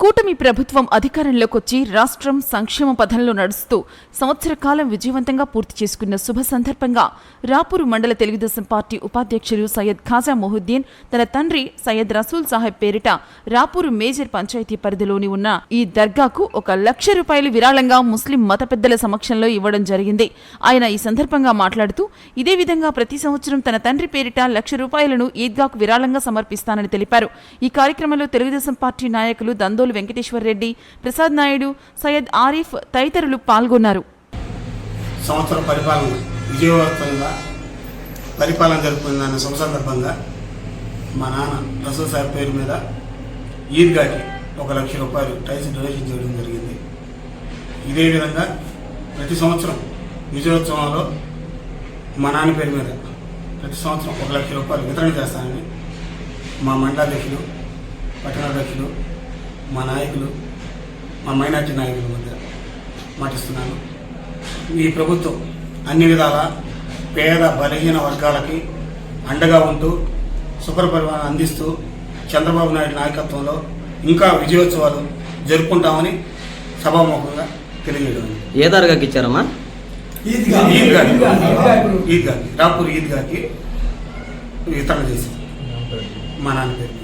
కూటమి ప్రభుత్వం అధికారంలోకి వచ్చి రాష్ట్రం సంక్షేమ పథంలో నడుస్తూ సంవత్సర కాలం విజయవంతంగా పూర్తి చేసుకున్న శుభ సందర్భంగా రాపూరు మండల తెలుగుదేశం పార్టీ ఉపాధ్యక్షులు సయ్యద్ ఖాజా మొహుద్దీన్ తన తండ్రి సయ్యద్ రసూల్ సాహెబ్ పేరిట రాపూరు మేజర్ పంచాయతీ పరిధిలోని ఉన్న ఈ దర్గాకు ఒక లక్ష రూపాయలు విరాళంగా ముస్లిం మత పెద్దల సమక్షంలో ఇవ్వడం జరిగింది. ఆయన ఈ సందర్భంగా మాట్లాడుతూ ఇదే విధంగా ప్రతి సంవత్సరం తన తండ్రి పేరిట లక్ష రూపాయలను ఈద్గాకు విరాళంగా సమర్పిస్తానని తెలిపారు. ఈ కార్యక్రమంలో తెలుగుదేశం పార్టీ నాయకులు దందోలు వెంకటేశ్వర రెడ్డి ప్రసాద్ నాయుడు సయ్యద్ ఆరిఫ్ తదితరులు పాల్గొన్నారు. సంవత్సరం పరిపాలన విజయవంతంగా పరిపాలన జరుపుకుందన్న సందర్భంగా మా నాన్న రసూల్ సార్ పేరు మీద ఈద్గాకి ఒక లక్ష రూపాయలు టైల్స్ డొనేషన్ చేయడం జరిగింది. ఇదే విధంగా ప్రతి సంవత్సరం విజయోత్సవంలో మా నాన్న పేరు మీద ప్రతి సంవత్సరం ఒక లక్ష రూపాయలు వితరణ చేస్తానని మా మండలాధ్యక్షులు పట్టణాధ్యక్షులు మా నాయకులు మా మైనార్టీ నాయకుల మధ్య మాటిస్తున్నాను. ఈ ప్రభుత్వం అన్ని విధాల పేద బలహీన వర్గాలకి అండగా ఉంటూ సుపరిపాలన అందిస్తూ చంద్రబాబు నాయుడు నాయకత్వంలో ఇంకా విజయోత్సవాలు జరుపుకుంటామని సభాముఖంగా తెలియజేయడం. ఏ దర్గాకి ఇచ్చారమ్మా? ఈద్గా ఈద్గా రాపూర్ ఈద్గాకి వితరణ చేసి మా నాన్న పేరు.